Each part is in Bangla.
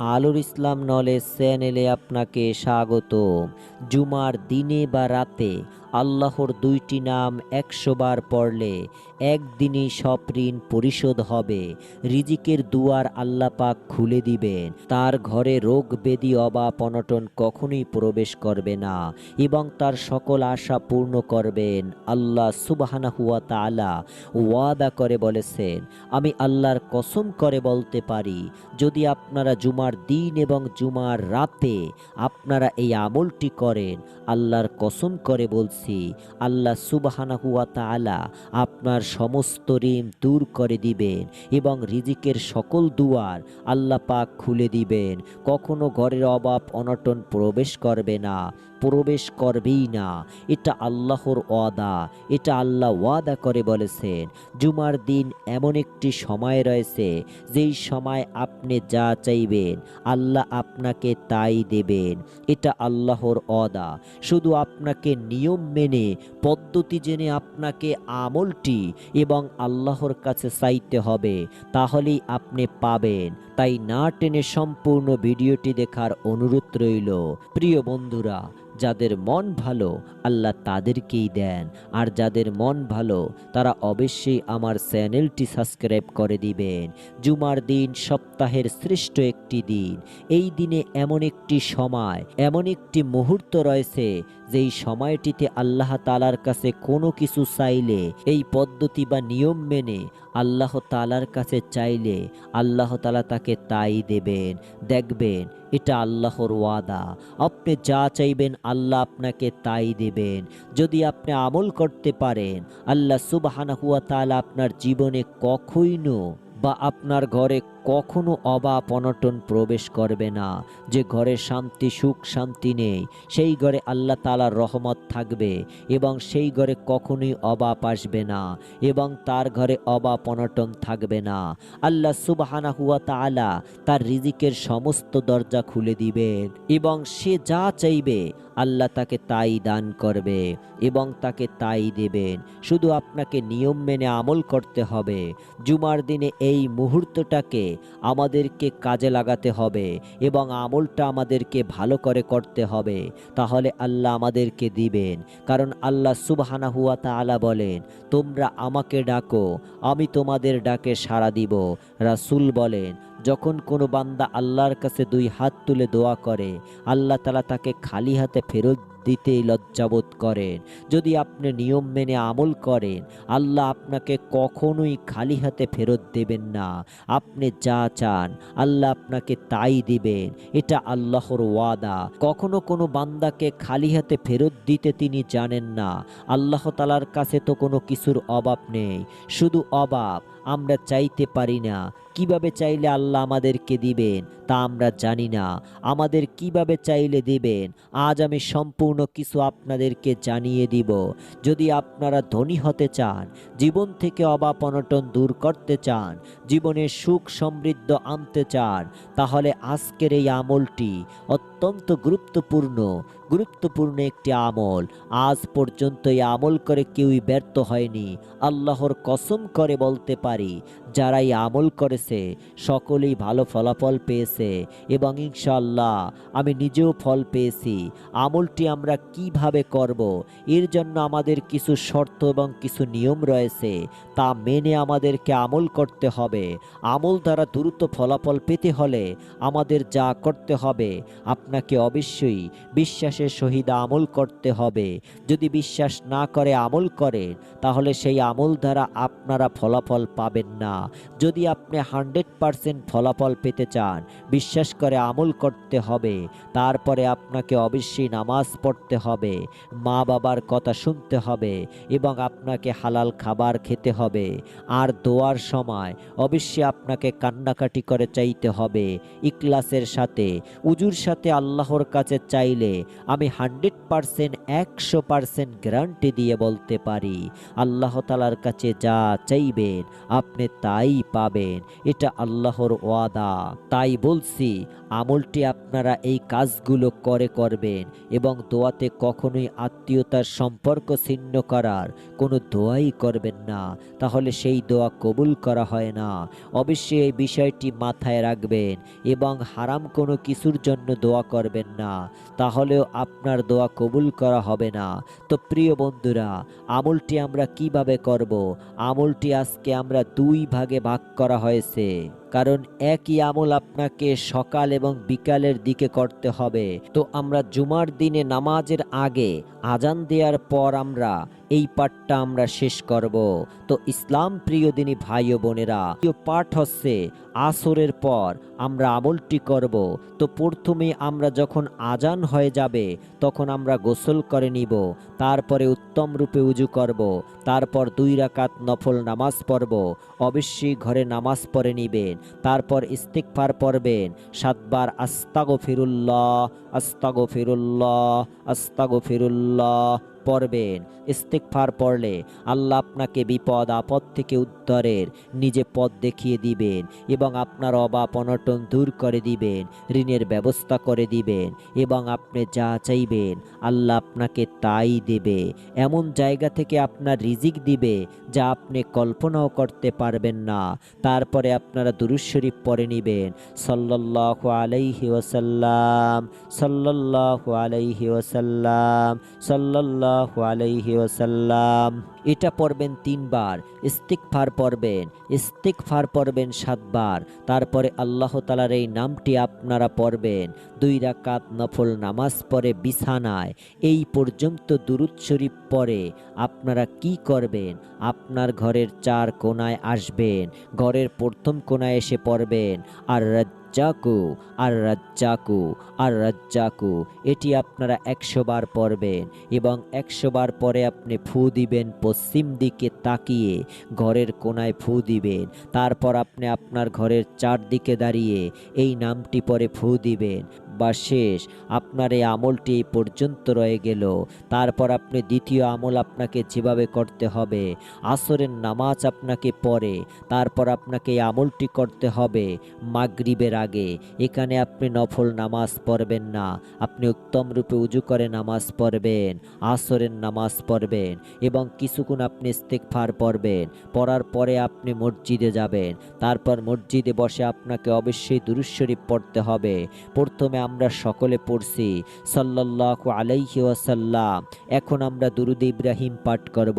আলুর ইসলাম নলেজ চ্যানেলে আপনাকে স্বাগত জুমার দিনে বা রাতে আল্লাহর দুইটি নাম একশো বার পড়লে একদিনই সব ঋণ পরিশোধ হবে। রিজিকের দুয়ার আল্লাহ পাক খুলে দিবেন। তার ঘরে রোগ, বেদি অভাব অনটন কখনোই প্রবেশ করবে না এবং তার সকল আশা পূর্ণ করবেন। আল্লাহ সুবাহানা হুয়া তালা ওয়াদা করে বলেছেন, আমি আল্লাহর কসম করে বলতে পারি, যদি আপনারা জুমার দিন এবং জুমার রাতে আপনারা এই আমলটি করেন। আল্লাহর কসম করে বলছি, আল্লাহ সুবাহানা হুয়া তালা আপনার সমস্ত ঋণ দূর করে দিবেন এবং রিজিকের সকল দুয়ার আল্লাহ পাক খুলে দিবেন। কখনো ঘরের অভাব, অনটন প্রবেশ করবে না। প্রবেশ করবেই না। এটা আল্লাহর ওয়াদা। এটা আল্লাহ ওয়াদা করে বলেছেন, জুমার দিন এমন একটি সময় রয়েছে, যেই সময় আপনি যা চাইবেন, আল্লাহ আপনাকে তাই দেবেন। এটা আল্লাহর ওয়াদা। শুধু আপনাকে নিয়ম মেনে, পদ্ধতি জেনে আপনাকে আমলটি এবং আল্লাহর কাছে চাইতে হবে, তাহলেই আপনি পাবেন। তাই না টেনে সম্পূর্ণ ভিডিওটি দেখার অনুরোধ রইল। প্রিয় বন্ধুরা যাদের মন ভালো, আল্লাহ তাদেরকেই দেন। আর যাদের মন ভালো, তারা অবশ্যই আমার চ্যানেলটি সাবস্ক্রাইব করে দিবেন। জুমার দিন সপ্তাহের শ্রেষ্ঠ একটি দিন। এই দিনে এমন একটি সময়, এমন একটি মুহূর্ত রয়েছে, যেই সময়টিতে আল্লাহ তালার কাছে কোনো কিছু চাইলে, এই পদ্ধতি বা নিয়ম মেনে আল্লাহ তালার কাছে চাইলে আল্লাহ তালা তাকে তাই দেবেন। দেখবেন, এটা আল্লাহর ওয়াদা। আপনি যা চাইবেন আল্লাহ আপনাকে তাই দেবেন। যদি আপনি আমল করতে পারেন, আল্লাহ সুবাহানা হুয়া তালা আপনার জীবনে কখনো বা আপনার ঘরে কখনো অভাব অনটন প্রবেশ করবে না। যে ঘরে শান্তি, সুখ, শান্তি নেই, সেই ঘরে আল্লাহ তালার রহমত থাকবে এবং সেই ঘরে কখনোই অভাব আসবে না এবং তার ঘরে অভাব অনটন থাকবে না। আল্লাহ সুবাহানা হুয়া তালা তার রিজিকের সমস্ত দরজা খুলে দিবেন এবং সে যা চাইবে আল্লাহ তাকে তাই দান করবে এবং তাকে তাই দেবেন শুধু আপনাকে নিয়ম মেনে আমল করতে হবে। জুমার দিনে এই মুহূর্তটাকে আমাদেরকে কাজে লাগাতে হবে এবং আমলটা আমাদেরকে ভালো করে করতে হবে। তাহলে আল্লাহ আমাদেরকে দিবেন। কারণ আল্লাহ সুবহানা হুয়া তালা বলেন, তোমরা আমাকে ডাকো, আমি তোমাদের ডাকে সাড়া দিব। রাসুল বলেন যখন কোনো বান্দা আল্লাহর কাছে দুই হাত তুলে দোয়া করে, আল্লাহ তালা তাকে খালি হাতে ফেরত দিতেই লজ্জাবোধ করেন। যদি আপনি নিয়ম মেনে আমল করেন, আল্লাহ আপনাকে কখনোই খালি হাতে ফেরত দেবেন না। আপনি যা চান, আল্লাহ আপনাকে তাই দিবেন। এটা আল্লাহর ওয়াদা। কখনো কোনো বান্দাকে খালি হাতে ফেরত দিতে তিনি জানেন না। আল্লাহ তালার কাছে তো কোনো কিছুর অভাব নেই। শুধু অভাব আমরা চাইতে পারি না। কীভাবে চাইলে আল্লাহ আমাদেরকে দিবেন তা আমরা জানি না। আমাদের কীভাবে চাইলে দিবেন, আজ আমি সম্পূর্ণ কিছু আপনাদেরকে জানিয়ে দিব। যদি আপনারা ধনী হতে চান, জীবন থেকে অভাব অনটন দূর করতে চান, জীবনে সুখ সমৃদ্ধ আনতে চান, তাহলে আজকের এই আমলটি অত্যন্ত গুরুত্বপূর্ণ। গুরুত্বপূর্ণ একটি আমল। আজ পর্যন্ত এই আমল করে কেউই ব্যর্থ হয়নি। আল্লাহর কসম করে বলতে পারি যারা এই আমল করেছে, সকলেই ভালো ফলাফল পেয়েছে এবং ইনশাল্লাহ আমি নিজেও ফল পেয়েছি। আমলটি আমরা কীভাবে করব? এর জন্য আমাদের কিছু শর্ত এবং কিছু নিয়ম রয়েছে, তা মেনে আমাদেরকে আমল করতে হবে। আমল দ্বারা দ্রুত ফলাফল পেতে হলে আমাদের যা করতে হবে, আপনাকে অবশ্যই বিশ্বাসের সহিত আমল করতে হবে। যদি বিশ্বাস না করে আমল করেন, তাহলে সেই আমল দ্বারা আপনারা ফলাফল পাবেন না। যদি আপনি হান্ড্রেড পারসেন্ট ফলাফল পেতে চান, বিশ্বাস করে আমল করতে হবে। তারপরে আপনাকে অবশ্যই নামাজ পড়তে হবে মা বাবার কথা শুনতে হবে এবং আপনাকে হালাল খাবার খেতে হবে। আর দোয়ার সময় অবশ্যই আপনাকে কান্নাকাটি করে চাইতে হবে। ইকলাসের সাথে, উজুর সাথে আল্লাহর কাছে চাইলে আমি হান্ড্রেড পারসেন্ট, একশো পারসেন্ট গ্যারান্টি দিয়ে বলতে পারি, আল্লাহ তালার কাছে যা চাইবেন আপনি তাই পাবেন, এটা আল্লাহর ওয়াদা। তাই বলছি আমলটি আপনারা এই কাজগুলো করে করবেন এবং দোয়াতে কখনোই আত্মীয়তার সম্পর্ক ছিন্ন করার কোনো দোয়াই করবেন না। তাহলে সেই দোয়া কবুল করা হয় না। অবশ্যই এই বিষয়টি মাথায় রাখবেন এবং হারাম কোনো কিছুর জন্য দোয়া করবেন না। তাহলেও আপনার দোয়া কবুল করা হবে না। তো প্রিয় বন্ধুরা, আমলটি আমরা কীভাবে করব? আমলটি আজকে আমরা দুই ভাগে ভাগ করা হয়েছে। কারণ একই আমল আপনাকে সকাল এবং বিকালের দিকে করতে হবে। তো আমরা জুমার দিনে নামাজের আগে আজান দেওয়ার পর আমরা এই পাঠটা আমরা শেষ করব। তো ইসলাম প্রিয় দিনী ভাই ও বোনেরা পাঠ হচ্ছে আসরের পর আমরা আমলটি করব। তো প্রথমে আমরা যখন আজান হয়ে যাবে, তখন আমরা গোসল করে নিব। তারপরে উত্তম রূপে উজু করব। তারপর দুই রাকাত নফল নামাজ পড়ব। অবশ্যই ঘরে নামাজ পড়ে নিবেন। তারপর ইস্তিকফার পড়বেন। সাতবার আস্তাগো ফিরুল্লাহ আস্তাগো ফিরুল্লাহ আস্তাগো ফিরুল্লাহ পড়বেন ইস্তিকফার পড়লে আল্লাহ আপনাকে বিপদ, আপদ থেকে উদ্ধারের নিজে পথ দেখিয়ে দিবেন এবং আপনার অভাব অনটন দূর করে দিবেন, ঋণের ব্যবস্থা করে দিবেন এবং আপনি যা চাইবেন আল্লাহ আপনাকে তাই দেবে। এমন জায়গা থেকে আপনার রিজিক দিবে যা আপনি কল্পনাও করতে পারবেন না। তারপরে আপনারা দুরুজ শরীফ পড়ে নিবেন। সাল্লাল্লাহু আলাইহি ওয়াসাল্লাম, সাল্লাল্লাহু আলাইহি ওয়াসাল্লাম আলাইহি ওয়াসাল্লাম। এটা পড়বেন তিনবার। ইস্তিকফার পড়বেন। ইস্তিকফার পড়বেন সাতবার। তারপরে আল্লাহ তালার এই নামটি আপনারা পড়বেন। দুই রাকাত নফল নামাজ পড়ে বিছানায়। এই পর্যন্ত দুরুদ শরীফ পরে আপনারা কি করবেন? আপনার ঘরের চার কোনায় আসবেন। ঘরের প্রথম কোনায় এসে পড়বেন। আর রাজ্জাকু, আর রাজ্জাকু আর রাজ্জাকু, এটি আপনারা একশো বার পড়বেন এবং একশো বার পরে আপনি ফু দিবেন পশ্চিম দিকে তাকিয়ে, ঘরের কোনায় ফু দিবেন। তারপর আপনি আপনার ঘরের চারদিকে দাঁড়িয়ে এই নামটি পরে ফু দিবেন। বা শেষ। আপনার এই আমলটি পর্যন্ত রয়ে গেল। তারপর আপনি দ্বিতীয় আমল আপনাকে যেভাবে করতে হবে, আসরের নামাজ আপনাকে পড়ে, তারপর আপনাকে এই আমলটি করতে হবে মাগরিবের আগে। এখানে আপনি নফল নামাজ পড়বেন না। আপনি উত্তম রূপে উজু করে নামাজ পড়বেন, আসরের নামাজ পড়বেন এবং কিছুক্ষণ আপনি ইস্তেকফার পড়বেন। পড়ার পরে আপনি মসজিদে যাবেন। তারপর মসজিদে বসে আপনাকে অবশ্যই দুরুজ শরীফ পড়তে হবে। প্রথমে আমরা সকলে পড়ছি, সাল্লাল্লাহু আলাইহি ওয়াসাল্লাম। এখন আমরা দুরুদ ইব্রাহিম পাঠ করব।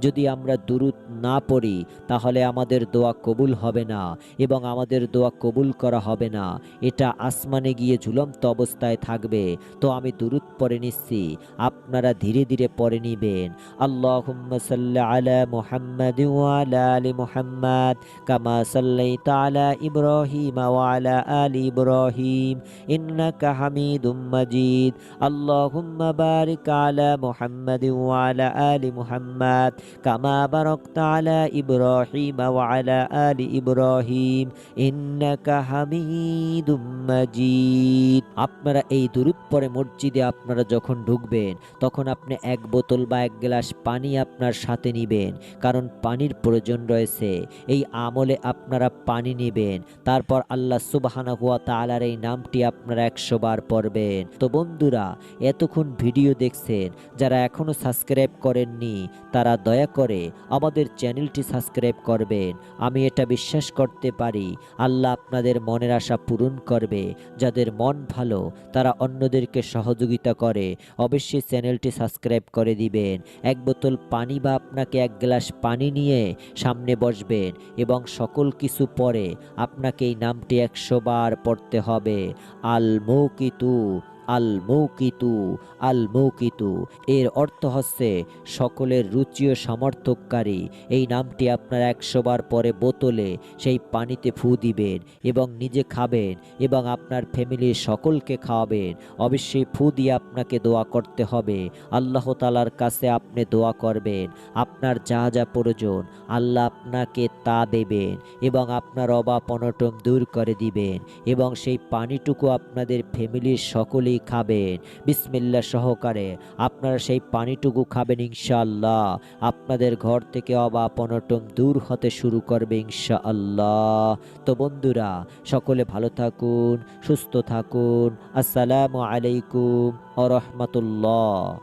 যদি আমরা দুরুদ না পড়ি, তাহলে আমাদের দোয়া কবুল হবে না এবং আমাদের দোয়া কবুল করা হবে না। এটা আসমানে গিয়ে ঝুলন্ত অবস্থায় থাকবে। তো আমি দুরুদ পরে নিচ্ছি। আপনারা ধীরে ধীরে পরে নিবেন। আল্লাহ আলা মুহাম্মাদ আলা মুহাম্মাদ, কামা সাল্লাইতা আলা ইব্রাহিম ওয়া আলা ইব্রাহিম। ইন্নাকা মাজিদ আল্লাহুম্মা বারিক আলা মুহাম্মাদ ওয়া আলা আলি মুহাম্মাদ কামা বারাকতা আলা ইব্রাহিম ওয়া আলা আলি ইব্রাহিম ইন্নাকা হামিদুম মাজিদ আপনারা এই দুরুদ পরে মসজিদে আপনারা যখন ঢুকবেন, তখন আপনি এক বোতল বা এক গ্লাস পানি আপনার সাথে নিবেন। কারণ পানির প্রয়োজন রয়েছে। এই আমলে আপনারা পানি নেবেন। তারপর আল্লাহ সুবাহানা হুয়া তালার এই নামটি আপনারা একশো বার পড়বেন। তো বন্ধুরা, এতক্ষণ ভিডিও দেখছেন, যারা এখনও সাবস্ক্রাইব করেননি, তারা দয়া করে আমাদের চ্যানেলটি সাবস্ক্রাইব করবেন। আমি এটা বিশ্বাস করতে পারি, আল্লাহ আপনাদের মনের আশা পূরণ করবে। যাদের মন ভালো, তারা অন্যদেরকে সহযোগিতা করে, অবশ্যই চ্যানেলটি সাবস্ক্রাইব করে দিবেন। এক বোতল পানি বা আপনাকে এক গ্লাস পানি নিয়ে সামনে বসবেন এবং সকল কিছু পরে আপনাকে এই নামটি একশো বার পড়তে হবে। আল মৌকিতু আল মৌকিতু আল মৌকিতু এর অর্থ হচ্ছে সকলের রুচি ও সমর্থককারী এই নামটি আপনার একশো বার পরে বোতলে সেই পানিতে ফু দিবেন এবং নিজে খাবেন এবং আপনার ফ্যামিলির সকলকে খাওয়াবেন। অবশ্যই ফু দিয়ে আপনাকে দোয়া করতে হবে। আল্লাহ তালার কাছে আপনি দোয়া করবেন। আপনার যা যা প্রয়োজন, আল্লাহ আপনাকে তা দেবেন এবং আপনার অভাব অনটন দূর করে দিবেন এবং সেই পানিটুকু আপনাদের ফ্যামিলির সকলেই খাবেন। বিসমিল্লা সহকারে আপনারা সেই পানিটুকু খাবেন ইনশাআল্লাহ। আপনাদের ঘর থেকে অভাব অনটন দূর হতে শুরু করবে ইনশাআল্লাহ। তো বন্ধুরা, সকলে ভালো থাকুন, সুস্থ থাকুন। আসসালামু আলাইকুম আ রহমতুল্লাহ